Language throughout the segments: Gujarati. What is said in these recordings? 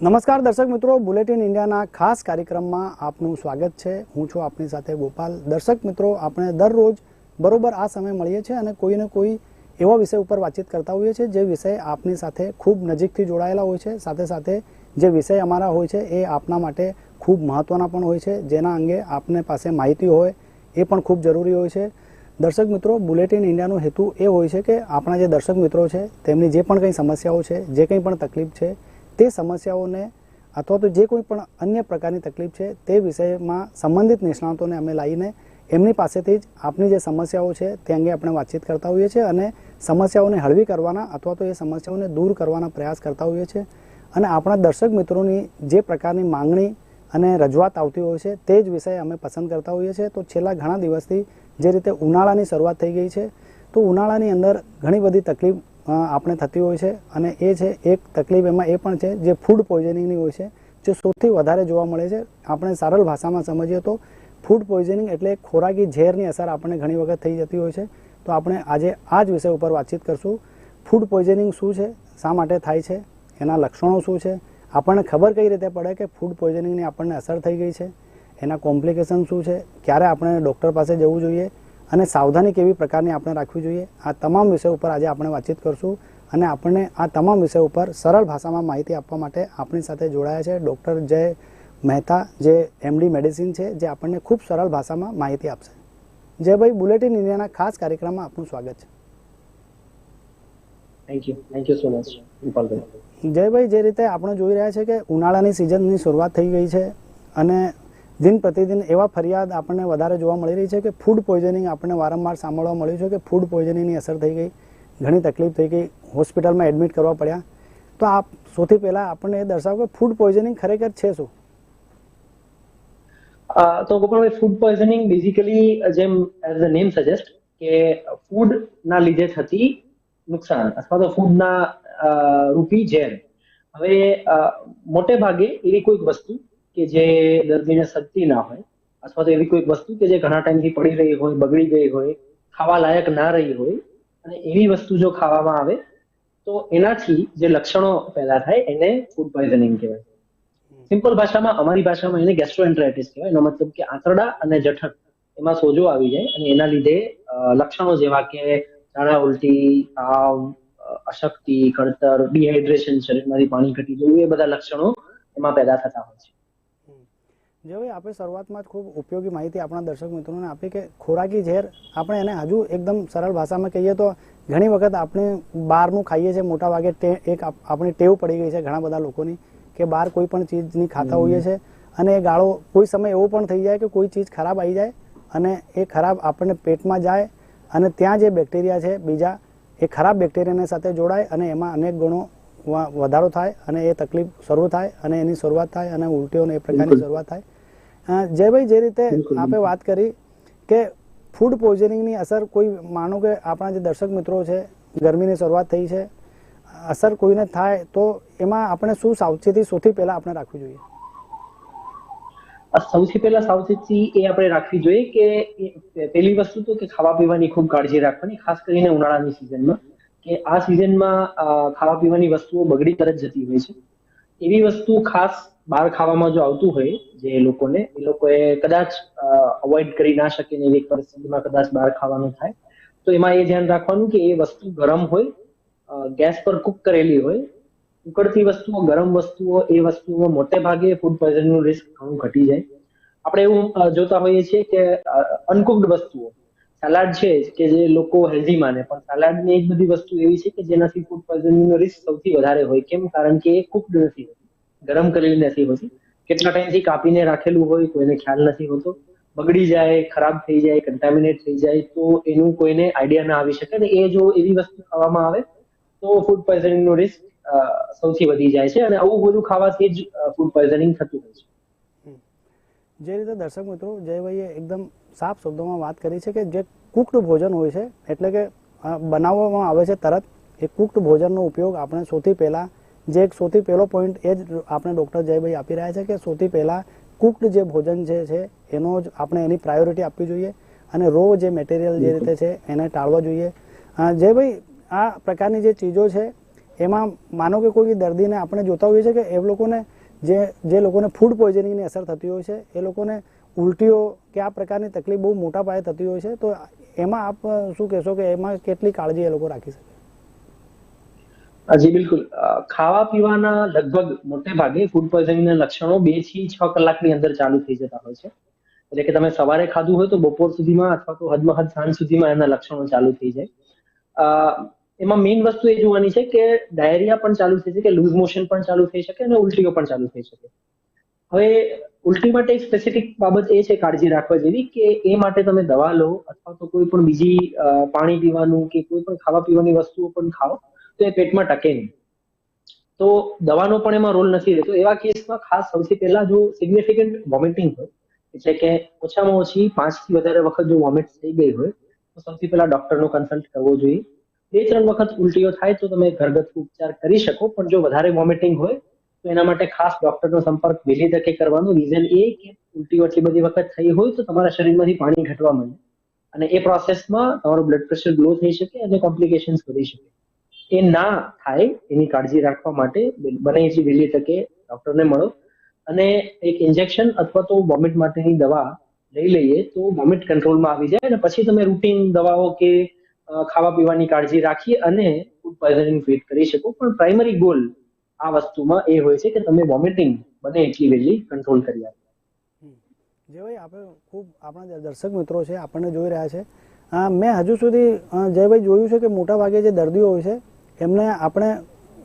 નમસ્કાર દર્શક મિત્રો, બુલેટિન ઇન્ડિયાના ખાસ કાર્યક્રમમાં આપનું સ્વાગત છે. હું છું આપની સાથે ગોપાલ. દર્શક મિત્રો, આપણે દરરોજ બરોબર આ સમય મળીએ છીએ અને કોઈને કોઈ એવા વિષય ઉપર વાતચીત કરતા હોઈએ છીએ જે વિષય આપની સાથે ખૂબ નજીકથી જોડાયેલા હોય છે. સાથે સાથે જે વિષય અમારા હોય છે એ આપના માટે ખૂબ મહત્ત્વના પણ હોય છે. જેના અંગે આપને પાસે માહિતી હોય એ પણ ખૂબ જરૂરી હોય છે. દર્શક મિત્રો, બુલેટિન ઇન્ડિયાનો હેતુ એ હોય છે કે આપણા જે દર્શક મિત્રો છે, તેમની જે પણ કંઈ સમસ્યાઓ છે, જે કંઈ પણ તકલીફ છે તે સમસ્યાઓને અથવા તો જે કોઈ પણ અન્ય પ્રકારની તકલીફ છે તે વિષયમાં સંબંધિત નિષ્ણાતોને અમે લાવીને એમની પાસેથી જ આપની જે સમસ્યાઓ છે તે અંગે આપણે વાતચીત કરતા હોઈએ છીએ અને સમસ્યાઓને હળવી કરવાના અથવા તો એ સમસ્યાઓને દૂર કરવાના પ્રયાસ કરતા હોઈએ છીએ. અને આપણા દર્શક મિત્રોની જે પ્રકારની માંગણી અને રજૂઆત આવતી હોય છે તે જ વિષય અમે પસંદ કરતા હોઈએ છીએ. તો છેલ્લા ઘણા દિવસથી જે રીતે ઉનાળાની શરૂઆત થઈ ગઈ છે, તો ઉનાળાની અંદર ઘણી બધી તકલીફ આપણે થતી હોય છે અને એ છે, એક તકલીફ એમાં એ પણ છે જે ફૂડ પોઈઝનિંગની હોય છે, જે સૌથી વધારે જોવા મળે છે. આપણે સરળ ભાષામાં સમજીએ તો ફૂડ પોઈઝનિંગ એટલે ખોરાકી ઝેરની અસર આપણને ઘણી વખત થઈ જતી હોય છે. તો આપણે આજે આ જ વિષય ઉપર વાતચીત કરશું. ફૂડ પોઈઝનિંગ શું છે? શા માટે થાય છે? એના લક્ષણો શું છે? આપણને ખબર કઈ રીતે પડે કે ફૂડ પોઈઝનિંગની આપણને અસર થઈ ગઈ છે? એના કોમ્પ્લિકેશન શું છે? ક્યારે આપણે ડૉક્ટર પાસે જવું જોઈએ? અને સાવધાની કેવી પ્રકારની આપણે રાખવી જોઈએ? આ તમામ વિષય ઉપર આજે આપણે વાતચીત કરશું અને આપણને આ તમામ વિષય ઉપર સરળ ભાષામાં માહિતી આપવા માટે આપણી સાથે જોડાયા છે ડૉક્ટર જય મહેતા જે એમડી મેડિસિન છે જે આપણને ખૂબ સરળ ભાષામાં માહિતી આપશે. જયભાઈ બુલેટિન ઇન્ડિયાના ખાસ કાર્યક્રમમાં આપનું સ્વાગત છે. Thank you thank you so much Jaybhai જે રીતે આપણે જોઈ રહ્યા છે કે ઉનાળાની સિઝનની શરૂઆત થઈ ગઈ છે અને દિન પ્રતિદિન એવા ફરિયાદ આપણને વધારે જોવા મળી રહી છે કે ફૂડ પોઈઝનિંગ આપણને વારંવાર સાંભળવા મળ્યું છે કે ફૂડ પોઈઝનિંગની અસર થઈ ગઈ, ઘણી તકલીફ થઈ ગઈ, હોસ્પિટલમાં એડમિટ કરવા પડ્યા. તો આપ સૌથી પહેલાં આપણને એ દર્શાવો કે ફૂડ પોઈઝનિંગ ખરેખર છે શું? તો ગોપાલભાઈ ફૂડ પોઈઝનિંગ બેઝિકલી જેમ એઝ ધ નેમ સજેસ્ટ કે ફૂડ ના લીધે થતી નુકસાન અથવા તો ફૂડના રૂપી ઝેર. હવે મોટે ભાગે એવી કોઈક વસ્તુ કે જે દર્દીને સજતી ના હોય અથવા તો એવી કોઈક વસ્તુ કે જે ઘણા ટાઈમથી પડી રહી હોય બગડી ગઈ હોય ખાવા લાયક ના રહી હોય અને એવી વસ્તુ જો ખાવામાં આવે તો એનાથી જે લક્ષણો પેદા થાય એને ફૂડ પોઈઝનિંગ કહેવાય. સિમ્પલ ભાષામાં અમારી ભાષામાં એને ગેસ્ટ્રોએન્ટ્રાઇટિસ કહેવાય. એનો મતલબ કે આંતરડા અને જઠર એમાં સોજો આવી જાય અને એના લીધે લક્ષણો જેવા કે ઝાડા ઉલટી તાવ અશક્તિ કળતર ડિહાઇડ્રેશન શરીરમાંથી પાણી ઘટી જવું એ બધા લક્ષણો એમાં પેદા થતા હોય છે. જે ભાઈ આપણે શરૂઆતમાં જ ખૂબ ઉપયોગી માહિતી આપણા દર્શક મિત્રોને આપી કે ખોરાકી ઝેર આપણે એને હજુ એકદમ સરળ ભાષામાં કહીએ તો ઘણી વખત આપણે બહારનું ખાઈએ છીએ મોટા ભાગે એક આપણી ટેવ પડી ગઈ છે ઘણા બધા લોકોની કે બહાર કોઈ પણ ચીજની ખાતા હોઈએ છે અને એ ગાળો કોઈ સમય એવો પણ થઈ જાય કે કોઈ ચીજ ખરાબ આવી જાય અને એ ખરાબ આપણને પેટમાં જાય અને ત્યાં જે બેક્ટેરિયા છે બીજા એ ખરાબ બેક્ટેરિયાની સાથે જોડાય અને એમાં અનેક ગણો વધારો થાય અને એ તકલીફ શરૂ થાય અને એની શરૂઆત થાય અને ઉલટીઓને એ પ્રકારની શરૂઆત થાય. જયભાઈ જે રીતે આપે વાત કરી કે ફૂડ પોઈઝનિંગની અસર કોઈ માનો કે આપણા જે દર્શક મિત્રો છે ગરમીની શરૂઆત થઈ છે અસર કોઈને થાય તો એમાં આપણે શું સાવચેતી સૌથી પહેલા આપણે રાખવી જોઈએ? સૌથી પહેલા સાવચેતી એ આપણે રાખવી જોઈએ કે પહેલી વસ્તુ તો કે ખાવા પીવાની ખૂબ કાળજી રાખવાની ખાસ કરીને ઉનાળાની સિઝનમાં કે આ સિઝનમાં ખાવા પીવાની વસ્તુઓ બગડી તરત જતી હોય છે. એવી વસ્તુ ખાસ બહાર ખાવામાં જો આવતું હોય જે લોકોને, એ લોકોએ કદાચ અવોઇડ કરી ના શકે ને એવી પરિસ્થિતિમાં કદાચ બહાર ખાવાનું થાય. તો એમાં એ ધ્યાન રાખવાનું કે એ વસ્તુ ગરમ હોય ગેસ પર કુક કરેલી હોય. ઉકળતી વસ્તુઓ, ગરમ વસ્તુઓ, એ વસ્તુઓ મોટે ભાગે ફૂડ પોઈઝનનું રિસ્ક ઘણું ઘટી જાય. આપણે એવું જોતા હોઈએ છીએ કે અનકુકડ વસ્તુઓ સલાડ છે કે જે લોકો હેલ્ધી માને, પણ સલાડની એક બધી વસ્તુ એવી છે કે જેનાથી ફૂડ પોઈઝનિંગનો રિસ્ક સૌથી વધારે હોય. કેમ? કારણ કે એ કુકડ નથી હોતી. ગરમ કરેલી નથી હોતી કેટલા ટાઈમથી કાપીને રાખેલું હોય કોઈને ખ્યાલ નથી હોતો. બગડી જાય, ખરાબ થઈ જાય કન્ટામિનેટ થઈ જાય, તો એનું કોઈને આઈડિયા ના આવી શકે અને એ જો એવી વસ્તુ ખાવામાં આવે, તો ફૂડ પોઈઝનિંગ નો રિસ્ક સૌથી વધી જાય છે અને આવું બધું ખાવાથી જ ફૂડ પોઈઝનિંગ થતું હોય છે. જે રીતે દર્શક મિત્રો, જયભાઈએ એકદમ સાફ શબ્દોમાં વાત કરી છે કે જે કુકડ ભોજન હોય છે, એટલે કે બનાવવામાં આવે છે તરત, એ કુકડ ભોજનનો ઉપયોગ આપણે સૌથી પહેલાં જે એક સૌથી પહેલો પોઈન્ટ એ જ આપણે ડૉક્ટર જયભાઈ આપી રહ્યા છે કે સૌથી પહેલાં કુકડ જે ભોજન જે છે એનો જ આપણે એની પ્રાયોરિટી આપવી જોઈએ અને રો જે મટીરિયલ જે રીતે છે એને ટાળવા જોઈએ. જયભાઈ આ પ્રકારની જે ચીજો છે એમાં માનો કે કોઈ દર્દીને આપણે જોતા હોઈએ છીએ કે એ લોકોને જે જે લોકોને ફૂડ પોઈઝનિંગની અસર થતી હોય છે એ લોકોને ઉલટીઓ કે આ પ્રકારની તકલીફ બહુ મોટા પાયે થતી હોય છે તો એમાં આપ શું કહેશો કે એમાં કેટલી કાળજી એ લોકો રાખી શકે? જી, બિલકુલ. ખાવા પીવાના લગભગ મોટે ભાગે ફૂડ પોઈઝનિંગના લક્ષણો બેથી છ કલાકની અંદર ચાલુ થઈ જતા હોય છે. એટલે કે તમે સવારે ખાધું હોય તો બપોર સુધીમાં અથવા તો હદમાં હદ સાંજ સુધીમાં એના લક્ષણો ચાલુ થઈ જાય. એમાં મેઇન વસ્તુ એ જોવાની છે કે ડાયરિયા પણ ચાલુ થઈ શકે લૂઝ મોશન પણ ચાલુ થઈ શકે અને ઉલટીઓ પણ ચાલુ થઈ શકે. હવે, ઉલટી માટે એક સ્પેસિફિક બાબત એ છે કાળજી રાખવા જેવી કે એ માટે તમે દવા લો અથવા તો કોઈ પણ બીજી પાણી પીવાનું કે કોઈ પણ ખાવા પીવાની વસ્તુઓ પણ ખાઓ. તો એ પેટમાં ટકે નહીં. તો દવાનો પણ એમાં રોલ નથી રહેતો. એવા કેસમાં ખાસ સૌથી પહેલા જો સિગ્નિફિકન્ટ વોમિટિંગ હોય, એટલે કે ઓછામાં ઓછી પાંચથી વધારે વખત જો વોમિટ થઈ ગઈ હોય, તો સૌથી પહેલા ડોક્ટરનો કન્સલ્ટ કરવો જોઈએ. બે ત્રણ વખત ઉલટીઓ થાય તો તમે ઘરગથ્થુ ઉપચાર કરી શકો, પણ જો વધારે વોમિટિંગ હોય, તો એના માટે ખાસ ડોક્ટરનો સંપર્ક વહેલી તકે કરવાનો. રીઝન એ કે ઉલટીઓ એટલી બધી વખત થઈ હોય તો તમારા શરીરમાંથી પાણી ઘટવા માંડે. અને એ પ્રોસેસમાં તમારું બ્લડ પ્રેશર લો થઈ શકે અને કોમ્પ્લિકેશન્સ વધી શકે. એ ના થાય એની કાળજી રાખવા માટે બને એટલી વહેલી તકે ડોક્ટરને મળો. અને એક ઇન્જેક્શન અથવા તો વોમિટ માટેની દવા લઈ લઈએ તો વોમિટ કંટ્રોલમાં આવી જાય અને પછી તમે રૂટીન દવાઓ કે ખાવા પીવાની કાળજી રાખી અને ફૂડ પોઈઝનિંગ ફીટ કરી શકો. પણ પ્રાઇમરી ગોલ આ વસ્તુમાં એ હોય છે કે તમે વોમિટિંગ બને એટલી વહેલી કંટ્રોલ કરી આપો. જે ભાઈ આપણે ખૂબ, આપણા દર્શક મિત્રો છે, આપણને જોઈ રહ્યા છે. મેં હજુ સુધી જયભાઈ જોયું છે કે મોટા ભાગે જે દર્દીઓ હોય છે એમને આપણે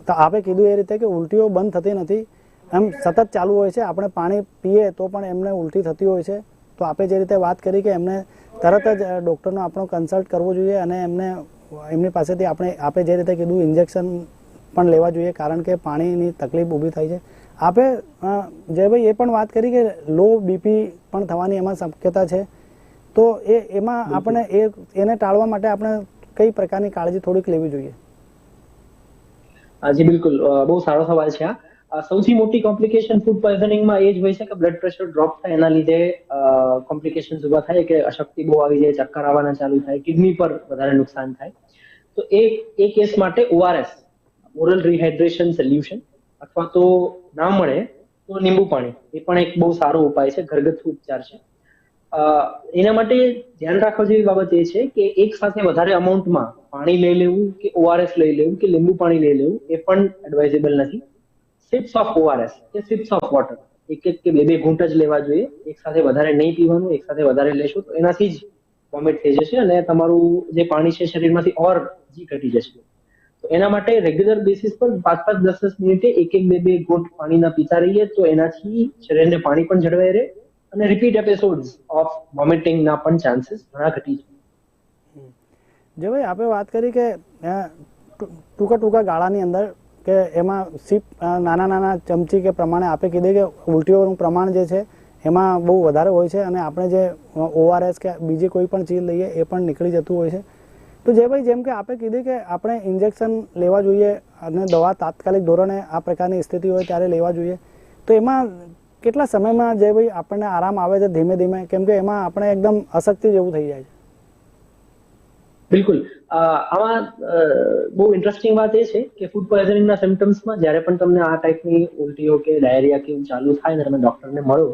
આપે કીધું એ રીતે કે ઉલટીઓ બંધ થતી નથી. એમ સતત ચાલુ હોય છે આપણે પાણી પીએ તો પણ એમને ઉલટી થતી હોય છે. તો આપે જે રીતે વાત કરી કે એમને તરત જ ડૉક્ટરનો આપણો કન્સલ્ટ કરવો જોઈએ અને એમને એમની પાસેથી આપણે આપે જે રીતે કીધું ઇન્જેક્શન પણ લેવા જોઈએ કારણ કે પાણીની તકલીફ ઊભી થાય છે. આપે જયભાઈ એ પણ વાત કરી કે લો બીપી પણ થવાની એમાં શક્યતા છે. તો એ એમાં આપણે એ એને ટાળવા માટે આપણે કઈ પ્રકારની કાળજી થોડીક લેવી જોઈએ? જી, બિલકુલ. બહુ સારો સવાલ છે આ. સૌથી મોટી કોમ્પ્લિકેશન ફૂડ પોઈઝનિંગમાં એ જ હોય છે કે બ્લડ પ્રેશર ડ્રોપ થાય એના લીધે કોમ્પ્લિકેશન ઊભા થાય કે અશક્તિ બહુ આવી જાય, ચક્કર આવવાના ચાલુ થાય કિડની પર વધારે નુકસાન થાય. તો એ એ કેસ માટે ઓઆરએસ ઓરલ રિહાઇડ્રેશન સોલ્યુશન અથવા તો ના મળે તો લીંબુ પાણી, એ પણ એક બહુ સારો ઉપાય છે, ઘરગથ્થુ ઉપચાર છે. એના માટે ધ્યાન રાખવા જેવી બાબત એ છે કે એક સાથે વધારે અમાઉન્ટમાં પાણી લઈ લેવું કે ઓઆરએસ લઈ લેવું કે લીંબુ પાણી લઈ લેવું એ પણ એડવાઇઝેબલ નથી. સિપ્સ ઓફ ઓઆરએસ કે સિપ્સ ઓફ વોટર એક એક કે બે બે ઘૂંટ જ લેવા જોઈએ. એક સાથે વધારે નહીં પીવાનું, એક સાથે વધારે લેશો તો એનાથી જ વોમિટ થઈ જશે અને તમારું જે પાણી છે શરીરમાંથી ઓર જી ઘટી જશે. તો એના માટે રેગ્યુલર બેસિસ પર પાંચ પાંચ દસ દસ મિનિટે એક એક બે બે ઘૂંટ પાણીના પીતા રહીએ તો એનાથી શરીરને પાણી પણ જળવાઈ રહે અને રિપીટ એપિસોડ્સ ઓફ વોમિટિંગના પણ ચાન્સીસ ઘણા ઘટી છે. જે ભાઈ આપણે વાત કરી કે ટૂંકા ટૂંકા ગાળાની અંદર કે એમાં સીપ નાના નાના ચમચી કે પ્રમાણે આપે કીધું કે ઉલટીઓનું પ્રમાણ જે છે, એમાં બહુ વધારે હોય છે અને આપણે જે ઓઆરએસ કે બીજી કોઈ પણ ચીજ લઈએ એ પણ નીકળી જતું હોય છે. તો જે ભાઈ જેમ કે આપે કીધું કે આપણે ઇન્જેક્શન લેવા જોઈએ અને દવા તાત્કાલિક ધોરણે આ પ્રકારની સ્થિતિ હોય ત્યારે લેવા જોઈએ. તો એમાં કેટલા સમયમાં જે ભાઈ આપણને આરામ આવે છે ધીમે ધીમે? કેમ કે એમાં આપણે એકદમ અશક્તિ જેવું થઈ જાય છે. બિલકુલ. આમાં બહુ ઇન્ટરેસ્ટિંગ વાત એ છે કે ફૂડ પોઈઝનિંગના સિમ્ટમ્સમાં જ્યારે પણ તમને આ ટાઈપની ઉલટીઓ કે ડાયરિયા કે ચાલુ થાય ને તમે ડોક્ટરને મળો,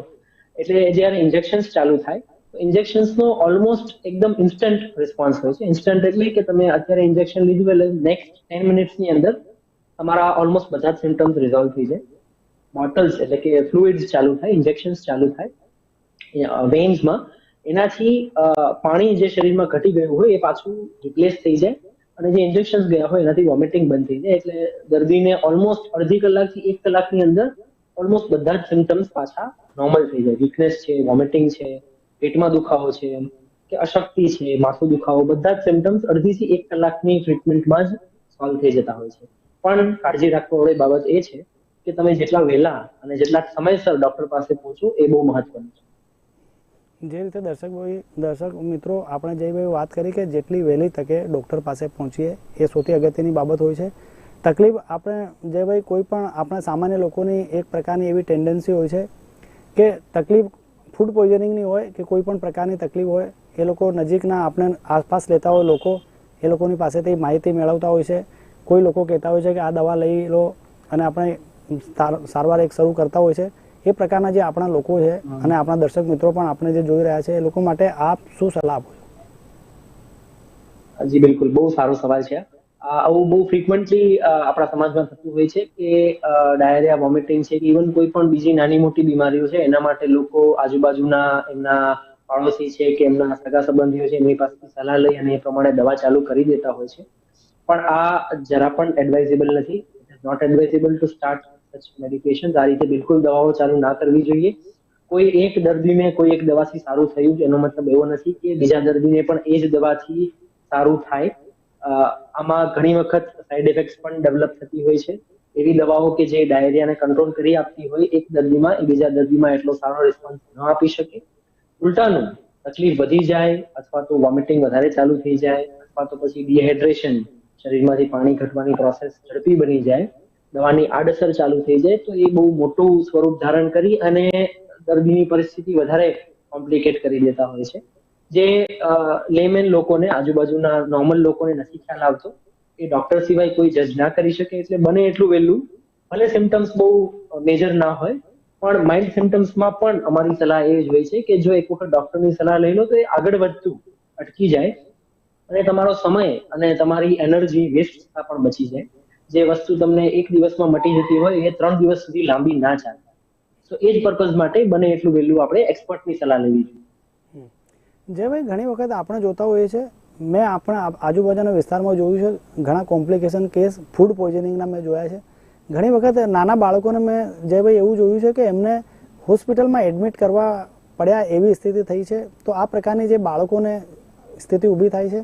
એટલે જ્યારે ઇન્જેક્શન્સ ચાલુ થાય, તો ઇન્જેક્શન્સનો ઓલમોસ્ટ એકદમ ઇન્સ્ટન્ટ રિસ્પોન્સ હોય છે. ઇન્સ્ટન્ટ એટલે કે તમે અત્યારે ઇન્જેક્શન લીધું એટલે નેક્સ્ટ ટેન મિનિટ્સની અંદર તમારા ઓલમોસ્ટ બધા સિમ્ટમ્સ રિઝોલ્વ થઈ જાય. બોટલ્સ એટલે કે ફ્લુઇડ્સ ચાલુ થાય ઇન્જેક્શન્સ ચાલુ થાય વેન્સમાં એનાથી પાણી જે શરીરમાં ઘટી ગયું હોય, એ પાછું રિપ્લેસ થઈ જાય. અને જે ઇન્જેક્શન્સ ગયા હોય, એનાથી વોમિટિંગ બંધ થઈ જાય. એટલે દર્દીને ઓલમોસ્ટ અડધી કલાકથી એક કલાકની અંદર ઓલમોસ્ટ બધા જ સિમ્ટમ્સ પાછા નોર્મલ થઈ જાય. વીકનેસ છે વોમિટિંગ છે, પેટમાં દુખાવો છે કે અશક્તિ છે, માથું દુખાવો, બધા જ સિમ્ટમ્સ અડધીથી એક કલાકની ટ્રીટમેન્ટમાં જ સોલ્વ થઈ જતા હોય છે. પણ કાળજી રાખવા વાળી બાબત એ છે કે તમે જેટલા વહેલા અને જેટલા સમયસર ડોક્ટર પાસે પહોંચો, એ બહુ મહત્વનું છે. જે રીતે દર્શક ભાઈ, દર્શક મિત્રો, આપણે જે ભાઈ વાત કરી કે જેટલી વહેલી તકે ડૉક્ટર પાસે પહોંચીએ, એ સૌથી અગત્યની બાબત હોય છે. તકલીફ આપણે, જે ભાઈ કોઈ પણ આપણા સામાન્ય લોકોની એક પ્રકારની એવી ટેન્ડન્સી હોય છે કે તકલીફ ફૂડ પોઈઝનિંગની હોય કે કોઈ પણ પ્રકારની તકલીફ હોય, એ લોકો નજીકના આપણે આસપાસ લેતા હોય લોકો, એ લોકોની પાસેથી માહિતી મેળવતા હોય છે. કોઈ લોકો કહેતા હોય છે કે આ દવા લઈ લો અને આપણે સારવાર એક શરૂ કરતા હોય છે. એ પ્રકારના જે આપણા લોકો છે અને આપણા દર્શક મિત્રો પણ આપણે જે જોઈ રહ્યા છે એ લોકો માટે આપ શું સલાહ આપો? જી બિલકુલ. બહુ સારો સવાલ છે. આવું બહુ ફ્રિકવન્ટલી આપણા સમાજમાં થતું હોય છે કે ડાયરિયા વોમિટિંગ છે કે ઇવન કોઈ પણ બીજી નાની મોટી બીમારીઓ છે એના માટે લોકો આજુબાજુના એમના પાડોશી છે કે એમના સગા સંબંધીઓ છે એમની પાસેથી સલાહ લઈ અને એ પ્રમાણે દવા ચાલુ કરી દેતા હોય છે. પણ આ જરા પણ એડવાઇઝેબલ નથી. Not advisable to start medication આ રીતે બિલકુલ દવાઓ ચાલુ ના કરવી જોઈએ. કોઈ એક દર્દીને કોઈ એક દવાથી સારું થયું એનો મતલબ એવો નથી કે બીજા દર્દીને પણ એ જ દવાથી સારું થાય. આમાં ઘણી વખત સાઈડ ઇફેક્ટ્સ પણ ડેવલપ થતી હોય છે. એવી દવાઓ કે જે ડાયરિયાને કંટ્રોલ કરી આપતી હોય, એક દર્દીમાં એ બીજા દર્દીમાં એટલો સારો રિસ્પોન્સ ન આપી શકે. ઉલટાનું, તકલીફ વધી જાય અથવા તો વોમિટિંગ વધારે ચાલુ થઈ જાય, અથવા તો પછી ડિહાઇડ્રેશન શરીરમાંથી પાણી ઘટવાની પ્રોસેસ ઝડપી બની જાય. દવાની આડઅસર ચાલુ થઈ જાય તો એ બહુ મોટું સ્વરૂપ ધારણ કરી અને દર્દીની પરિસ્થિતિ વધારે કોમ્પ્લિકેટ કરી દેતા હોય છે. જે લેમેન લોકોને, આજુબાજુના નોર્મલ લોકોને નથી ખ્યાલ આવતો એ ડોક્ટર સિવાય કોઈ જજ ના કરી શકે એટલે બને એટલું વહેલું. ભલે સિમ્ટમ્સ બહુ મેજર ના હોય, પણ માઇલ્ડ સિમ્ટમ્સમાં પણ અમારી સલાહ એ જ હોય છે કે જો એક વખત ડોક્ટરની સલાહ લઈ લો તો એ આગળ વધતું, અટકી જાય અને તમારો સમય અને તમારી એનર્જી વેસ્ટ પણ બચી જાય. જે વસ્તુ તમને એક દિવસમાં મટી જતી હોય એ ત્રણ દિવસ સુધી લાંબી ના ચાલે. તો એ જ પર્પઝ માટે બને એટલું વહેલું આપણે એક્સપર્ટની સલાહ લેવી જોઈએ. જે ભાઈ ઘણી વખત આપણે જોતા હોઈએ છીએ, મેં આપણા આજુબાજુના વિસ્તારમાં જોયું છે, ઘણા કોમ્પ્લિકેશન કેસ ફૂડ પોઈઝનિંગના મેં જોયા છે. ઘણી વખત નાના બાળકોને મેં જે ભાઈ એવું જોયું છે કે એમને હોસ્પિટલમાં એડમિટ કરવા પડ્યા એવી સ્થિતિ થઈ છે, તો આ પ્રકારની જે બાળકોને સ્થિતિ ઊભી થાય છે,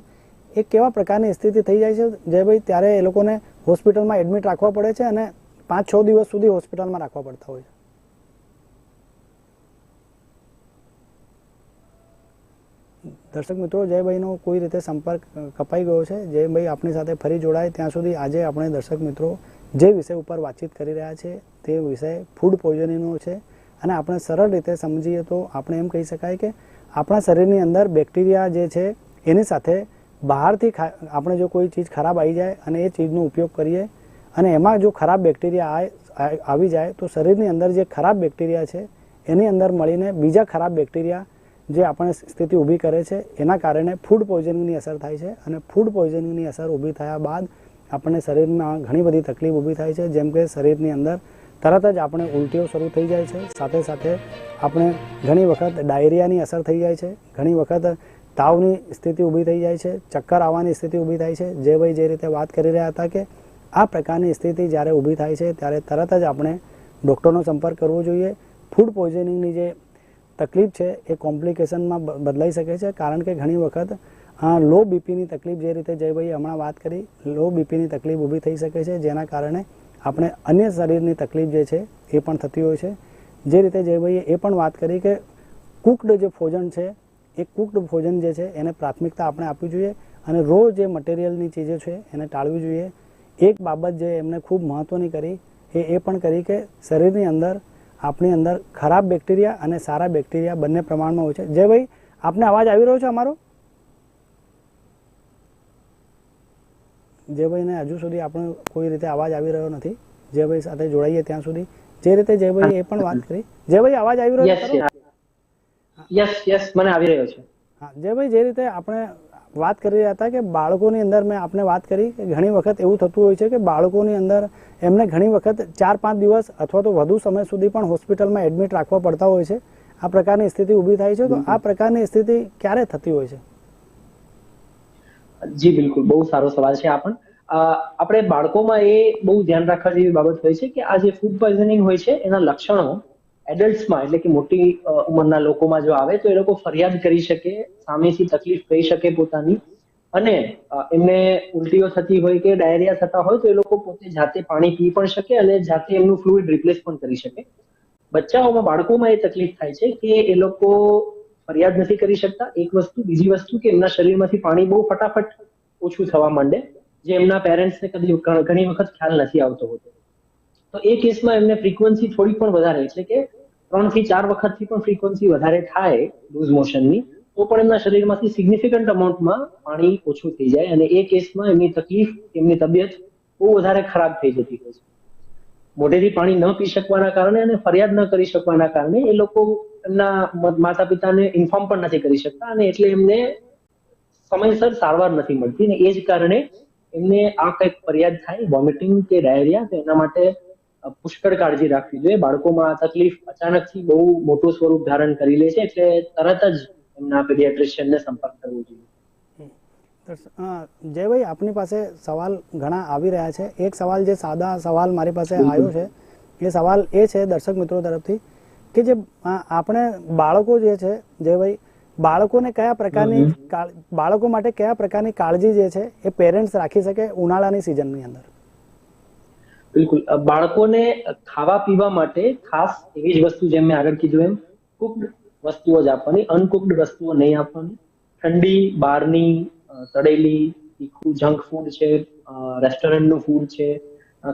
એ કેવા પ્રકારની સ્થિતિ થઈ જાય છે? જે ભાઈ ત્યારે એ લોકોને હોસ્પિટલમાં એડમિટ રાખવા પડે છે અને પાંચ છ દિવસ સુધી હોસ્પિટલમાં રાખવા પડતા હોય છે. દર્શક મિત્રો, જયભાઈનો કોઈ રીતે સંપર્ક કપાઈ ગયો છે? જયભાઈ આપણી સાથે ફરી જોડાય. ત્યાં સુધી આજે આપણે દર્શક મિત્રો જે વિષય ઉપર વાતચીત કરી રહ્યા છે, તે વિષય ફૂડ પોઈઝનિંગનો છે. અને આપણે સરળ રીતે સમજીએ તો આપણે એમ કહી શકાય કે આપણા શરીરની અંદર બેક્ટેરિયા જે છે, એની સાથે બહારથી આપણે જો કોઈ ચીજ ખરાબ આવી જાય અને એ ચીજનો ઉપયોગ કરીએ અને એમાં જો ખરાબ બેક્ટેરિયા આવી જાય તો શરીરની અંદર જે ખરાબ બેક્ટેરિયા છે, એની અંદર મળીને બીજા ખરાબ બેક્ટેરિયા જે આપણે સ્થિતિ ઊભી કરે છે, એના કારણે ફૂડ પોઈઝનિંગની અસર થાય છે અને ફૂડ પોઈઝનિંગની અસર ઊભી થયા બાદ આપણને શરીરમાં ઘણી બધી તકલીફ ઊભી થાય છે. જેમ કે શરીરની અંદર તરત જ આપણે ઉલટીઓ શરૂ થઈ જાય છે. સાથે સાથે આપણે ઘણી વખત ડાયરિયાની અસર થઈ જાય છે. ઘણી વખત તાવની સ્થિતિ ઊભી થઈ જાય છે, ચક્કર આવવાની સ્થિતિ ઊભી થાય છે. જે ભાઈ જે રીતે વાત કરી રહ્યા હતા કે આ પ્રકારની સ્થિતિ જ્યારે ઊભી થાય છે, ત્યારે તરત જ આપણે ડૉક્ટરનો સંપર્ક કરવો જોઈએ. ફૂડ પોઈઝનિંગની જે તકલીફ છે, એ કોમ્પ્લિકેશનમાં બદલાઈ શકે છે. કારણ કે ઘણી વખત લો બીપીની તકલીફ જે રીતે જયભાઈએ હમણાં વાત કરી, લો બીપીની તકલીફ ઊભી થઈ શકે છે, જેના કારણે આપણે અન્ય શરીરની તકલીફ જે છે, એ પણ થતી હોય છે. જે રીતે જયભાઈએ એ પણ વાત કરી કે કુકડ જે ભોજન છે એ કુકડ ભોજન જે છે એને પ્રાથમિકતા આપણે આપવી જોઈએ અને રો જે મટીરિયલની ચીજો છે એને ટાળવી જોઈએ. એક બાબત જે એમને ખૂબ મહત્વની કરી એ એ પણ કરી કે શરીરની અંદર આપણી અંદર ખરાબ બેક્ટેરિયા અને સારા બેક્ટેરિયા બંને પ્રમાણમાં હોય છે. જે ભાઈ આપને અવાજ આવી રહ્યો છે અમારો? જે ભાઈને હજુ સુધી આપણો કોઈ રીતે અવાજ આવી રહ્યો નથી. જે ભાઈ સાથે જોડાઈએ ત્યાં સુધી. જે રીતે જે ભાઈ એ પણ વાત કરી. જે ભાઈ અવાજ આવી રહ્યો? યસ યસ મને આવી રહ્યો છે. હા જે ભાઈ જે રીતે આપણે વાત કરી રહ્યા હતા કે બાળકોની અંદર મેં આપને વાત કરી કે ઘણી વખત એવું થતું હોય છે કે બાળકોની અંદર એમને ઘણી વખત ચાર પાંચ દિવસ અથવા તો વધુ સમય સુધી પણ હોસ્પિટલમાં એડમિટ રાખવા પડતા હોય છે. આ પ્રકારની સ્થિતિ ઊભી થાય છે. તો આ પ્રકારની સ્થિતિ ક્યારે થતી હોય છે? જી બિલકુલ. બહુ સારો સવાલ છે આ પણ. અ, આપણે બાળકોમાં એ બહુ ધ્યાન રાખવા જેવી બાબત હોય છે કે આ જે ફૂડ પોઈઝનિંગ હોય છે એના લક્ષણો એડલ્ટ્સમાં, એટલે કે મોટી ઉંમરના લોકોમાં જો આવે, તો એ લોકો ફરિયાદ કરી શકે, સામેથી તકલીફ કહી શકે પોતાની. અને એમને ઉલટીઓ થતી હોય કે ડાયરિયા થતા હોય, તો એ લોકો પોતે જાતે પાણી પી પણ શકે અને જાતે એમનું ફ્લુઇડ રિપ્લેસ પણ કરી શકે. બચ્ચાઓમાં, બાળકોમાં એ તકલીફ થાય છે કે એ લોકો ફરિયાદ નથી કરી શકતા. એક વસ્તુ, બીજી વસ્તુ કે એમના શરીરમાંથી પાણી બહુ ફટાફટ ઓછું થવા માંડે, જે એમના પેરેન્ટ્સને કદી ઘણી વખત ખ્યાલ નથી આવતો હોતો. તો એ કેસમાં એમને ફ્રીક્વન્સી થોડી પણ વધારે, એટલે કે ત્રણથી ચાર વખતથી પણ ફ્રીક્વન્સી વધારે થાય લૂઝ મોશનની તો પણ એમના શરીરમાંથી સિગ્નિફિકન્ટ અમાઉન્ટમાં પાણી ઓછું થઈ જાય અને એ કેસમાં એમની તકલીફ, એમની તબિયત બહુ વધારે ખરાબ થઈ જતી હોય છે. મોઢેથી પાણી ન પી શકવાના કારણે અને ફરિયાદ ન કરી શકવાના કારણે એ લોકો એમના માતા પિતાને ઇન્ફોર્મ પણ નથી કરી શકતા અને એટલે એમને સમયસર સારવાર નથી મળતી ને એ જ કારણે એમને આ કંઈક ફરિયાદ થાય વોમિટિંગ કે ડાયરિયા તો એના માટે પુષ્કળ કાળજી રાખવી જોઈએ. બાળકોમાં આ તકલીફ અચાનકથી બહુ મોટું સ્વરૂપ ધારણ કરી લે છે એટલે તરત જ એમના પેડિયાટ્રિશિયનને સંપર્ક કરવો જોઈએ. જયભાઈ આપની પાસે સવાલ ઘણા આવી રહ્યા છે. એક સવાલ જે સાદા સવાલ મારી પાસે આવ્યો છે એ સવાલ એ છે દર્શક મિત્રો તરફથી કે જે આપણે બાળકો જે છે જયભાઈ બાળકોને કયા પ્રકારની બાળકો માટે કયા પ્રકારની કાળજી જે છે એ પેરેન્ટ્સ રાખી શકે ઉનાળાની સિઝનની અંદર? બિલકુલ. બાળકોને ખાવા પીવા માટે ખાસ એવી જ વસ્તુ જેમ મેં આગળ કીધું એમ, કુકડ વસ્તુઓ જ આપવાની, અનકુકડ વસ્તુઓ નહીં આપવાની. ઠંડી, બહારની તળેલી, તીખું, જંક ફૂડ છે રેસ્ટોરન્ટનું ફૂડ છે.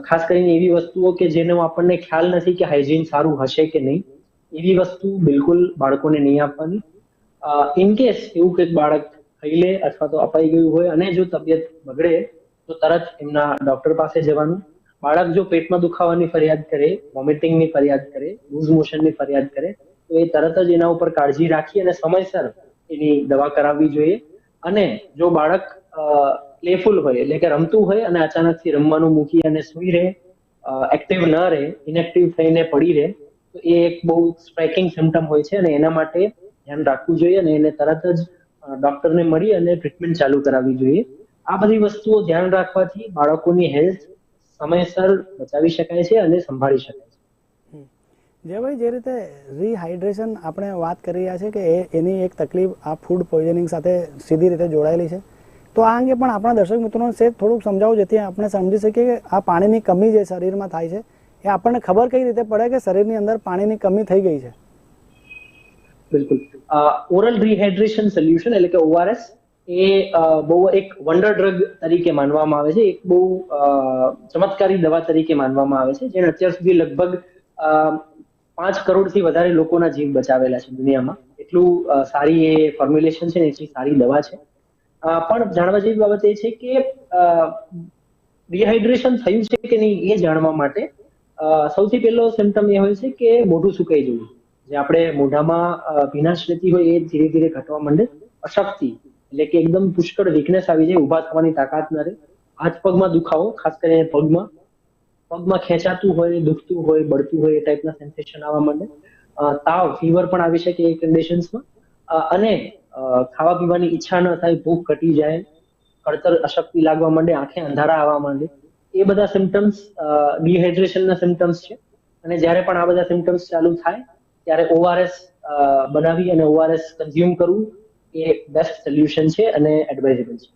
ખાસ કરીને એવી વસ્તુઓ કે જેનો આપણને ખ્યાલ નથી કે હાઇજીન સારું હશે કે નહીં, એવી વસ્તુ બિલકુલ બાળકોને નહીં આપવાની. ઇન કેસ એવું કંઈક બાળક ખાઈ લે અથવા તો અપાઈ ગયું હોય અને જો તબિયત બગડે, તો તરત એમના ડોક્ટર પાસે જવાનું. બાળક જો પેટમાં દુખાવાની ફરિયાદ કરે વોમિટિંગની ફરિયાદ કરે લૂઝ મોશનની ફરિયાદ કરે, તો એ તરત જ એના ઉપર કાળજી રાખી અને સમયસર એની દવા કરાવવી જોઈએ. અને જો બાળક પ્લેફુલ હોય, એટલે કે રમતું હોય અને અચાનકથી રમવાનું મૂકી અને સૂઈ રહે એક્ટિવ ન રહે ઇનએક્ટિવ થઈને પડી રહે, તો એ એક બહુ સ્ટ્રાઇકિંગ સિમ્ટમ હોય છે અને એના માટે ધ્યાન રાખવું જોઈએ અને એને તરત જ ડોક્ટરને મળી અને ટ્રીટમેન્ટ ચાલુ કરાવવી જોઈએ. આ બધી વસ્તુઓ ધ્યાન રાખવાથી બાળકોની હેલ્થ સમયસર બચાવી શકાય છે અને સંભાળી શકાય છે. જયભાઈ જે રીતે રિહાઇડ્રેશન આપણે વાત કરી રહ્યા છે કે એની એક તકલીફ આ ફૂડ પોઈઝનિંગ સાથે સીધી રીતે જોડાયેલી છે તો આ અંગે પણ આપણા દર્શક મિત્રોને સેજ થોડુંક સમજાવો જેથી આપણે સમજી શકીએ કે આ પાણીની કમી જે શરીરમાં થાય છે એ આપણને ખબર કઈ રીતે પડે કે શરીરની અંદર પાણીની કમી થઈ ગઈ છે? બિલકુલ. ઓરલ રિહાઇડ્રેશન સોલ્યુશન એટલે કે ઓઆરએસ એ બહુ એક વન્ડર ડ્રગ તરીકે માનવામાં આવે છે. એક બહુ ચમત્કારી દવા તરીકે માનવામાં આવે છે જેને અત્યાર સુધી લગભગ પાંચ કરોડથી વધારે લોકોના જીવ બચાવેલા છે દુનિયામાં. એટલું સારી એ ફોર્મ્યુલેશન છે એટલી સારી દવા છે. પણ જાણવા જેવી બાબત એ છે કે ડિહાઇડ્રેશન થયું છે કે નહીં એ જાણવા માટે સૌથી પહેલો સિમ્ટમ એ હોય છે કે મોઢું સુકાઈ જવું. જે આપણે મોઢામાં ભીનાશ રહેતી હોય એ ધીરે ધીરે ઘટવા માંડે. અશક્તિ. એટલે કે એકદમ પુષ્કળ વીકનેસ આવી જાય, ઊભા થવાની તાકાત ન રહે. હાથ પગમાં દુખાવો, ખાસ કરીને પગમાં. પગમાં ખેંચાતું હોય, દુખતું હોય, બળતું હોય એ ટાઈપના સેન્સેશન આવવા માંડે. તાવ ફીવર પણ આવી શકે એ કન્ડિશન્સમાં અને ખાવા પીવાની ઈચ્છા ન થાય, ભૂખ ઘટી જાય કળતર અશક્તિ લાગવા માંડે, આંખે અંધારા આવવા માંડે. એ બધા સિમ્ટમ્સ ડિહાઇડ્રેશનના સિમ્ટમ્સ છે. અને જ્યારે પણ આ બધા સિમ્ટમ્સ ચાલુ થાય, ત્યારે ઓઆરએસ બનાવી અને ઓઆરએસ કન્ઝ્યુમ કરવું એ બેસ્ટ સોલ્યુશન છે અને એડવાઇઝેબલ છે.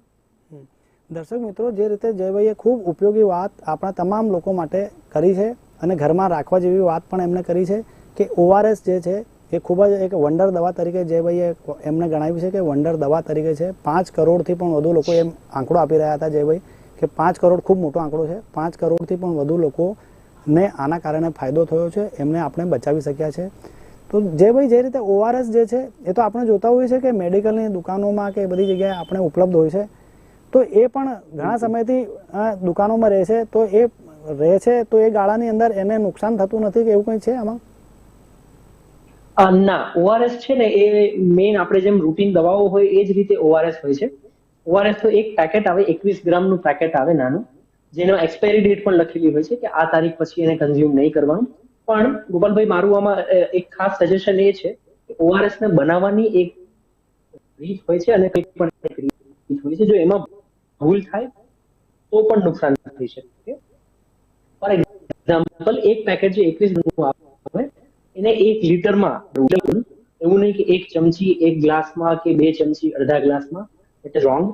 દર્શક મિત્રો, જે રીતે જયભાઈએ ખૂબ ઉપયોગી વાત આપણા તમામ લોકો માટે કરી છે અને ઘરમાં રાખવા જેવી વાત પણ એમણે કરી છે કે ઓઆરએસ જે છે એ ખૂબ જ એક વંડર દવા તરીકે જયભાઈએ એમને ગણાવ્યું છે કે વંડર દવા તરીકે છે. પાંચ કરોડથી પણ વધુ લોકો એમ આંકડો આપી રહ્યા હતા જયભાઈ કે પાંચ કરોડ ખૂબ મોટો આંકડો છે. પાંચ કરોડથી પણ વધુ લોકોને આના કારણે ફાયદો થયો છે. એમને આપણે બચાવી શક્યા છે. તો જે ભાઈ જે રીતે ઓઆરએસ જે છે, એ તો આપણે જોતા હોઈએ છીએ કે મેડિકલની દુકાનોમાં કે બધી જગ્યાએ આપણે ઉપલબ્ધ હોય છે. તો એ પણ ઘણા સમયથી દુકાનોમાં રહે છે. તો એ રહે છે, તો એ ગાળાની અંદર એને નુકસાન થતું નથી કે એવું કંઈ છે આમાં? ના. ઓઆરએસ છે ને, એ મેઇન આપણે જેમ રૂટીન દવાઓ હોય, એ જ રીતે ઓઆરએસ હોય છે. ઓઆરએસ તો એક પેકેટ આવે, એકવીસ ગ્રામનું પેકેટ આવે નાનું, જેનો એક્સપાયરી ડેટ પણ લખેલી હોય છે કે આ તારીખ પછી એને કન્ઝ્યુમ નહીં કરવાનું. પણ ગોપાલભાઈ, મારું આમાં એક ખાસ સજેશન એ છે કે ઓઆરએસ ને બનાવવાની એક રીત હોય છે અને કંઈક પણ એક રીત હોય છે. જો એમાં ભૂલ થાય, તો પણ નુકસાન થઈ શકે. ફોર એક્ઝામ્પલ, એક પેકેટ જે એકવીસ આવે, એને એક લીટરમાં એવું નહીં કે એક ચમચી, એક ગ્લાસમાં કે બે ચમચી, અડધા ગ્લાસમાં ઇઝ રોંગ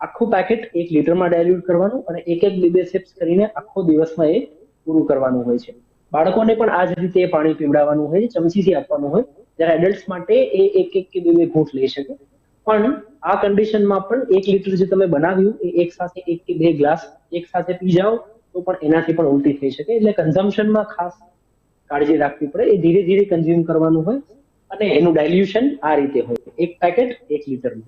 આખું પેકેટ એક લીટરમાં ડાયલ્યુટ કરવાનું અને એક એક બે બે સિપ્સ કરીને આખો દિવસમાં એ પૂરું કરવાનું હોય છે. બાળકોને પણ આ જ રીતે પાણી પીવડાવવાનું હોય, ચમચીથી આપવાનું હોય, જ્યારે એડલ્ટ માટે એ એક એક કે બે બે ઘૂંટ લઈ શકે. પણ આ કન્ડિશનમાં પણ એક લીટર જે તમે બનાવ્યું, એ એક સાથે એક કે બે ગ્લાસ એક સાથે પી જાઓ, તો પણ એનાથી પણ ઉલટી થઈ શકે. એટલે કન્ઝમ્પશનમાં ખાસ કાળજી રાખવી પડે. એ ધીરે ધીરે કન્ઝ્યુમ કરવાનું હોય અને એનું ડાયલ્યુશન આ રીતે હોય. એક પેકેટ એક લીટરનું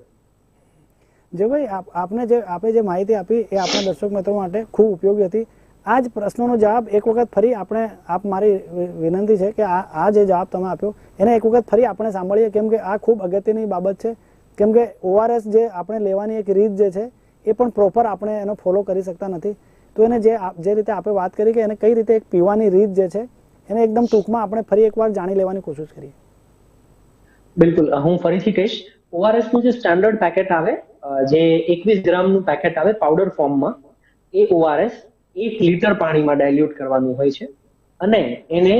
જે ભાઈ આપને જે, આપે જે માહિતી આપી, એ આપણા દર્શક મિત્રો માટે ખૂબ ઉપયોગી હતી. આ જ પ્રશ્નોનો જવાબ એક વખત ફરી આપણે, આપ મારી વિનંતી છે કે આ આ જે જવાબ તમે આપ્યો, એને એક વખત ફરી આપણે સાંભળીએ, કેમ કે આ ખૂબ અગત્યની બાબત છે. કેમ કે ઓઆરએસ જે આપણે લેવાની એક રીત જે છે, એ પણ પ્રોપર આપણે એનો ફોલો કરી શકતા નથી. તો એને જે જે રીતે આપણે વાત કરી કે એને કઈ રીતે એક પીવાની રીત જે છે, એને એકદમ ટૂંકમાં આપણે ફરી એકવાર જાણી લેવાની કોશિશ કરીએ. બિલકુલ. હું ફરીથી કહીશ ઓઆરએસનું જે સ્ટાન્ડર્ડ પેકેટ આવે જે એકવીસ ગ્રામનું પેકેટ આવે પાવડર ફોર્મમાં એ ઓઆરએસ એક લીટર પાણીમાં ડાયલ્યુટ કરવાનું હોય છે. અને એને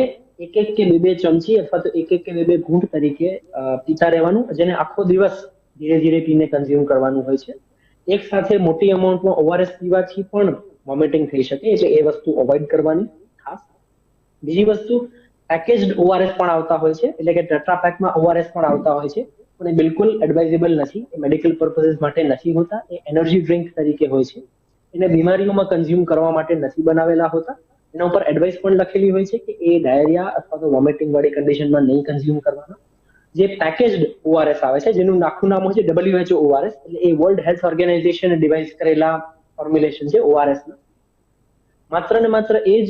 એક એક કે બે બે ચમચી અથવા તો એક એક કે બે બે ઘૂંટ તરીકે પીતા રહેવાનું, જેને આખો દિવસ ધીરે ધીરે પીને કન્ઝ્યુમ કરવાનું હોય છે. એક સાથે મોટી અમાઉન્ટમાં ઓઆરએસ પીવાથી પણ વોમિટિંગ થઈ શકે, એટલે એ વસ્તુ અવોઇડ કરવાની ખાસ. બીજી વસ્તુ પેકેજડ ઓઆરએસ પણ આવતા હોય છે, એટલે કે ટેટ્રા પેકમાં ઓઆરએસ પણ આવતા હોય છે, પણ એ બિલકુલ એડવાઇઝેબલ નથી, એ મેડિકલ પર્પઝીસ માટે નથી હોતા, એ એનર્જી ડ્રિંક તરીકે હોય છે. એને બીમારીઓમાં કન્ઝ્યુમ કરવા માટે નથી બનાવેલા હોતા. એના ઉપર એડવાઇસ પણ લખેલી હોય છે કે એ ડાયરિયા અથવા તો વોમિટિંગ વાળી કન્ડિશનમાં નહીં કન્ઝ્યુમ કરવાના. જે પેકેજ્ડ ઓઆરએસ આવે છે, જેનું આખું નામ હોય છે ડબલ્યુએચઓ ઓઆરએસ એટલે એ વર્લ્ડ હેલ્થ ઓર્ગેનાઇઝેશન ડિવાઇસ કરેલા ફોર્મ્યુલેશન છે ઓઆરએસ ના. માત્ર ને માત્ર એ જ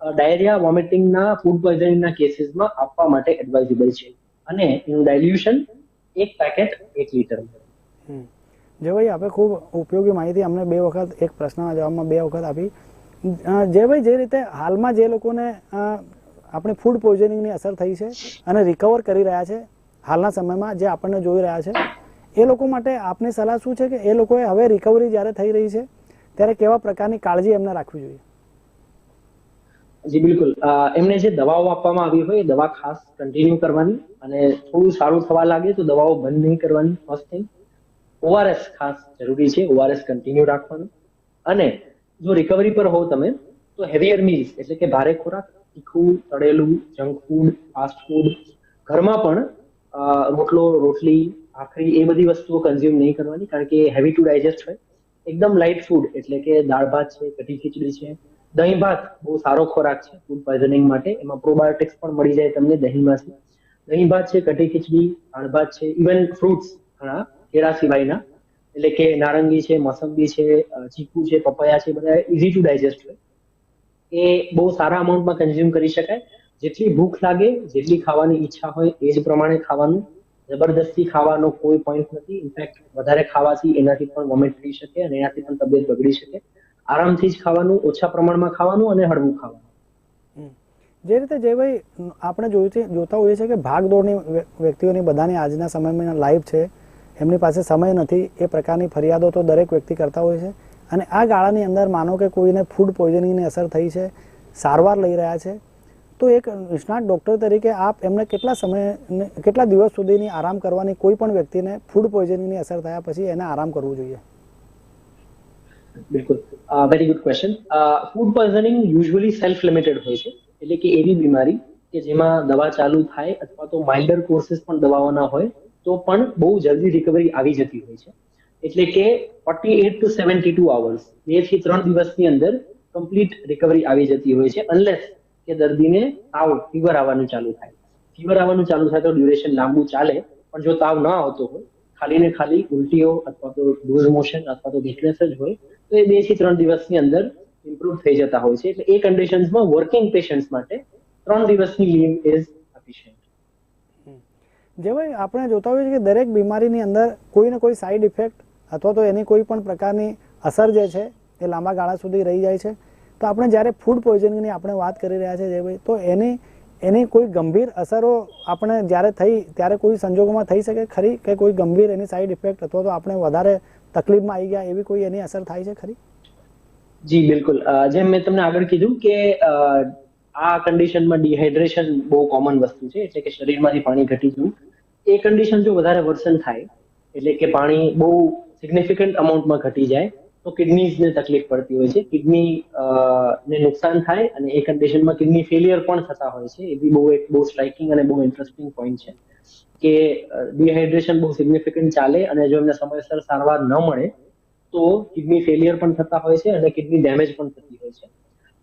ડાયરિયા વોમિટિંગના ફૂડ પોઈઝનિંગના કેસીસમાં આપવા માટે એડવાઇઝેબલ છે. અને એનું ડાયલ્યુશન એક પેકેટ એક લીટર. જયભાઈ આપે ખૂબ ઉપયોગી માહિતી અમને બે વખત, એક પ્રશ્નના જવાબમાં બે વખત આપી. જયભાઈ જે રીતે હાલમાં જે લોકોને આપણે ફૂડ પોઈઝનિંગની અસર થઈ છે અને રિકવર કરી રહ્યા છે, હાલના સમયમાં જે આપણને જોઈ રહ્યા છે, એ લોકો માટે આપની સલાહ શું છે કે એ લોકોએ હવે રિકવરી જ્યારે થઈ રહી છે, ત્યારે કેવા પ્રકારની કાળજી એમને રાખવી જોઈએ? જી, બિલકુલ. એમને જે દવાઓ આપવામાં આવી હોય, એ દવા ખાસ કન્ટિન્યુ કરવાની અને થોડું સારું થવા લાગે તો દવાઓ બંધ નહીં કરવાની ફર્સ્ટ થિંગ ઓઆરએસ ખાસ જરૂરી છે ઓઆરએસ કન્ટિન્યુ રાખવાનું. અને જો રિકવરી પર હોવ તમે, તો હેવીયર મીલ્સ એટલે કે ભારે ખોરાક, તીખું, તળેલું જંક ફૂડ ફાસ્ટ ફૂડ ઘરમાં પણ રોટલો, રોટલી, ભાખરી એ બધી વસ્તુઓ કન્ઝ્યુમ નહીં કરવાની, કારણ કે હેવી ટુ ડાયજેસ્ટ હોય. એકદમ લાઇટ ફૂડ એટલે કે દાળ ભાત છે, કઢી ખીચડી છે, દહીં ભાત બહુ સારો ખોરાક છે ફૂડ પોઈઝનિંગ માટે. એમાં પ્રોબાયોટિક્સ પણ મળી જાય તમને દહીંમાંથી. દહીં ભાત છે, કઢી ખીચડી, દાળ ભાત છે ઇવન ફ્રૂટ્સ ઘણા કેળા સિવાયના એટલે કે નારંગી છે, મોસંબી છે ચીકુ છે, પપૈયા છે, બધા ઇઝી ટુ ડાયજેસ્ટ હોય. એ બહુ સારા અમાઉન્ટમાં કન્ઝ્યુમ કરી શકાય. જેટલી ભૂખ લાગે, જેટલી ખાવાની ઈચ્છા હોય, એ જ પ્રમાણે ખાવાનું. જબરદસ્તી ખાવાનો કોઈ પોઈન્ટ નથી. ઇનફેક્ટ વધારે ખાવાથી એનાથી પણ વોમિટ થઈ શકે અને એનાથી પણ તબિયત બગડી શકે. આરામથી જ ખાવાનું, ઓછા પ્રમાણમાં ખાવાનું અને હળવું ખાવાનું. જે રીતે જે ભાઈ આપણે જોયું છે, જોતા હોઈએ છીએ કે ભાગદોડની વ્ય- વ્યક્તિઓની બધાની આજના સમયમાં લાઈફ છે એમની પાસે સમય નથી. એ પ્રકારની ફરિયાદો તો દરેક વ્યક્તિ કરતા હોય છે. અને આ ગાળાની અંદર માનો કે કોઈને ફૂડ પોઈઝનિંગની અસર થઈ છે, સારવાર લઈ રહ્યા છે, તો એક નિષ્ણાત ડૉક્ટર તરીકે આપ એમને કેટલા સમય કેટલા દિવસ સુધીની આરામ કરવાની કોઈ પણ વ્યક્તિને ફૂડ પોઈઝનિંગની અસર થયા પછી એને આરામ કરવું જોઈએ? બિલકુલ. Very good question food poisoning usually self limited હોય છે. એટલે કે એવી બીમારી કે જેમાં દવા ચાલુ થાય અથવા તો માઇલ્ડર કોર્સિસ પણ દવાઓના હોય. તો પણ બહુ જલ્દી રિકવરી આવી જતી હોય છે. એટલે કે forty eight to seventy two hours બેથી ત્રણ દિવસની અંદર કમ્પ્લીટ રિકવરી આવી જતી હોય છે અનલેસ કે દર્દીને તાવ ફીવર આવવાનું ચાલુ થાય. ફીવર આવવાનું ચાલુ થાય તો ડ્યુરેશન લાંબુ ચાલે, પણ જો તાવ ન આવતો હોય ખાલી ને ખાલી ઉલટીઓ અથવા તો લૂઝ મોશન અથવા તો વીકનેસ જ હોય, તો એ બેથી ત્રણ દિવસની અંદર ઇમ્પ્રુવ થઈ જતા હોય છે. એટલે એ કન્ડિશન્સમાં વર્કિંગ પેશન્ટ્સ માટે ત્રણ દિવસની લીવ ઇઝ સફિશિયન્ટ જે ભાઈ આપણે જોતા હોઈએ કે દરેક બીમારીની અંદર કોઈ ને કોઈ સાઈડ ઇફેક્ટ અથવા તો એની કોઈ પણ પ્રકારની અસર જે છે એ લાંબા ગાળા સુધી રહી જાય છે. તો આપણે જ્યારે ફૂડ પોઈઝનિંગની આપણે વાત કરી રહ્યા છીએ જે ભાઈ, તો એની એની કોઈ ગંભીર અસરો આપણે જ્યારે થઈ, ત્યારે કોઈ સંજોગોમાં થઈ શકે ખરી કે કોઈ ગંભીર એની સાઈડ ઇફેક્ટ અથવા તો આપણે વધારે તકલીફમાં આવી ગયા એવી કોઈ એની અસર થાય છે ખરી? જી, બિલકુલ. જેમ મેં તમને આગળ કીધું કે આ કન્ડિશનમાં ડિહાઇડ્રેશન બહુ કોમન વસ્તુ છે, એટલે કે શરીરમાંથી પાણી ઘટી જવું. એ કન્ડિશન જો વધારે વર્સન થાય, એટલે કે પાણી બહુ સિગ્નિફિકન્ટ અમાઉન્ટમાં ઘટી જાય, તો કિડનીઝને તકલીફ પડતી હોય છે. કિડની ને નુકસાન થાય અને એ કન્ડિશનમાં કિડની ફેલિયર પણ થતા હોય છે. એ બી બહુ એક, બહુ સ્ટ્રાઇકિંગ અને બહુ ઇન્ટરેસ્ટિંગ પોઈન્ટ છે કે ડિહાઇડ્રેશન બહુ સિગ્નિફિકન્ટ ચાલે અને જો એમને સમયસર સારવાર ન મળે, તો કિડની ફેલિયર પણ થતા હોય છે અને કિડની ડેમેજ પણ થતી હોય છે.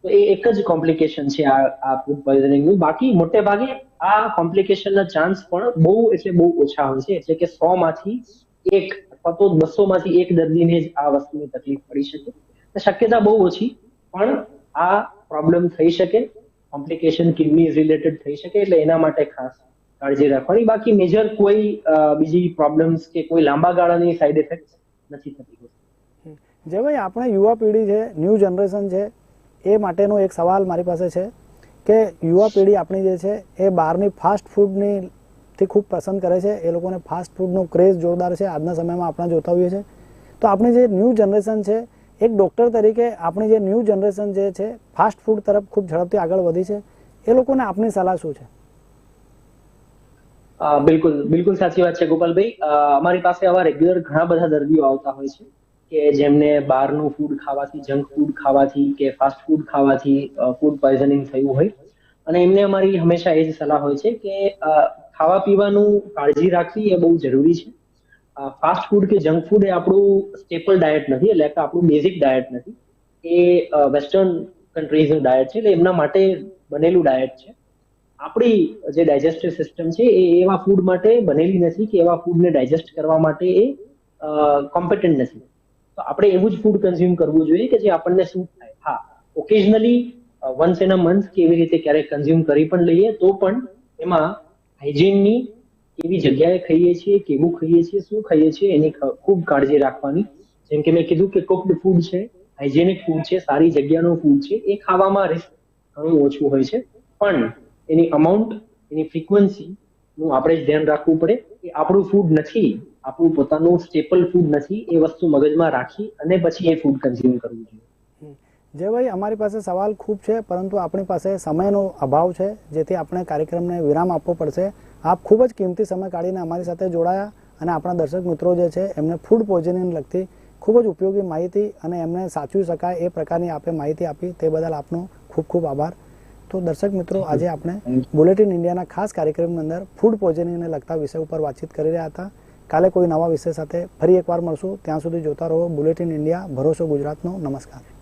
તો એ એક જ કોમ્પ્લિકેશન છે આ આ ફૂડ પોઈઝનિંગનું બાકી મોટે ભાગે આ કોમ્પ્લિકેશનના ચાન્સ પણ બહુ એટલે બહુ ઓછા હોય છે. એટલે કે સો માંથી એક અથવા તો બસો માંથી એક દર્દીને જ આ વસ્તુની તકલીફ પડી શકે. શક્યતા બહુ ઓછી, પણ આ પ્રોબ્લેમ થઈ શકે. કોમ્પ્લિકેશન કિડની રિલેટેડ થઈ શકે એટલે એના માટે ખાસ કાળજી રાખવાની. બાકી મેજર કોઈ બીજી પ્રોબ્લેમ્સ કે કોઈ લાંબા ગાળાની સાઈડ ઇફેક્ટ નથી થતી. જે ભાઈ આપણે યુવા પેઢી છે ન્યૂ જનરેશન છે એ માટેનો એક સવાલ મારી પાસે છે કે યુવા પેઢી આપણી જે છે, એ બહારની ફાસ્ટ ફૂડની થી ખૂબ પસંદ કરે છે. એ લોકોને ફાસ્ટ ફૂડનો ક્રેઝ જોરદાર છે. આજના સમયમાં આપણે જોતા હોઈએ છીએ તો આપણી જે ન્યૂ જનરેશન છે, એક ડૉક્ટર તરીકે આપણી જે ન્યૂ જનરેશન જે છે ફાસ્ટ ફૂડ તરફ ખૂબ ઝડપથી આગળ વધી છે. એ લોકોને આપની સલાહ શું છે? બિલકુલ બિલકુલ સાચી વાત છે ગોપાલભાઈ. અમારી પાસે આવા રેગ્યુલર ઘણા બધા દર્દીઓ આવતા હોય છે. કે જેમને બહારનું ફૂડ ખાવાથી જંક ફૂડ ખાવાથી કે ફાસ્ટ ફૂડ ખાવાથી ફૂડ પોઈઝનિંગ થયું હોય. અને એમને અમારી હંમેશા એ જ સલાહ હોય છે કે ખાવા પીવાનું કાળજી રાખવી એ બહુ જરૂરી છે. ફાસ્ટ ફૂડ કે જંક ફૂડ એ આપણું સ્ટેપલ ડાયટ નથી, એટલે કે આપણું બેઝિક ડાયટ નથી. એ વેસ્ટર્ન કન્ટ્રીઝનું ડાયટ છે, એટલે એમના માટે બનેલું ડાયટ છે. આપણી જે ડાયજેસ્ટિવ સિસ્ટમ છે, એ એવા ફૂડ માટે બનેલી નથી કે એવા ફૂડને ડાયજેસ્ટ કરવા માટે એ કોમ્પિટન્ટ નથી. તો આપણે એવું જ ફૂડ કન્ઝ્યુમ કરવું જોઈએ કે જે આપણને સૂટ થાય. હા occasionally once in a month કે એવી રીતે ક્યારેક કન્ઝ્યુમ કરી પણ લઈએ તો પણ એમાં હાઇજીનની કેવી જગ્યાએ ખાઈએ છીએ, કેવું ખાઈએ છીએ, શું ખાઈએ છીએ એની ખૂબ કાળજી રાખવાની. જેમ કે મેં કીધું કે કુકડ ફૂડ છે હાઇજેનિક ફૂડ છે, સારી જગ્યાનું ફૂડ છે, એ ખાવામાં રિસ્ક ઘણું ઓછું હોય છે. પણ એની અમાઉન્ટ એની ફ્રીક્વન્સી નું આપણે જ ધ્યાન રાખવું પડે કે આપણું ફૂડ નથી. આપણું પોતાનું સ્ટેપલ ફૂડ નથી એ વસ્તુ મગજમાં રાખી અને પછી એ ફૂડ કન્ઝ્યુમ કરવું જોઈએ. જે ભાઈ અમારી પાસે સવાલ ખૂબ છે પરંતુ આપણી પાસે સમયનો અભાવ છે જેથી આપણે કાર્યક્રમને વિરામ આપવો પડશે. આપ ખૂબ જ કિંમતી સમય કાઢીને અમારી સાથે જોડાયા અને આપણા દર્શક મિત્રો જે છે એમને ફૂડ પોઈઝનિંગ લગતી ખૂબ જ ઉપયોગી માહિતી અને એમને સાચવી શકાય એ પ્રકારની આપે માહિતી આપી તે બદલ આપનો ખૂબ ખૂબ આભાર. તો દર્શક મિત્રો આજે આપણે બુલેટિન ઇન્ડિયાના ખાસ કાર્યક્રમની અંદર ફૂડ પોઈઝનિંગને લગતા વિષય ઉપર વાતચીત કરી રહ્યા હતા. કાલે કોઈ નવા વિષય સાથે ફરી એકવાર મળશું. ત્યાં સુધી જોતા રહો બુલેટિન ઇન્ડિયા ભરોસો ગુજરાતનો. નમસ્કાર.